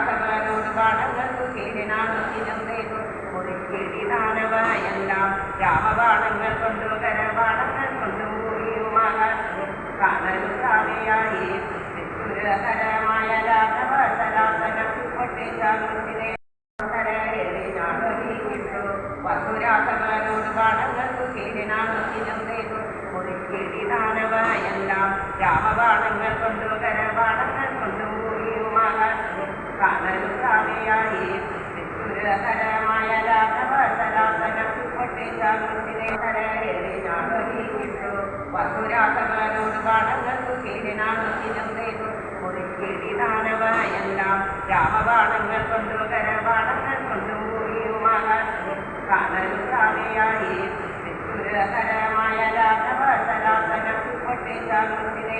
രാഘവനോട് ബാണങ്ങൾക്ക് കീഴനാണെങ്കിലും ഒരു കിഴിതാനവയെല്ലാം രാമബാണങ്ങൾ കൊണ്ടു കരബാണങ്ങൾ കൊണ്ടുപോയുമാകാൻ കാതലുതാവിയായി വിദുരകരമായ രാഘവ സലാസനം പൊട്ടിച്ചാകുന്നതിനെ വസുരാഘവനോട് ബാണങ്ങൾക്ക് കീഴനാണെങ്കിലും ഒരു കിഴിതാനവയെല്ലാം രാമബാണങ്ങൾ കൊണ്ടു വസുരാസകരോട് ബാണങ്ങൾക്ക് കീഴിനാണത്തിനും ചെയ്തു. മുറിക്കീടിനാണവയെല്ലാം രാമബാണങ്ങൾ കൊണ്ടു കരബാണങ്ങൾ കൊണ്ടും ഭൂമിയും ആകാശവും കാനലും താവയായി വിസ്തുരകരമായ രാഘവസരാസനം പൊട്ടിച്ചാകുന്നിനെ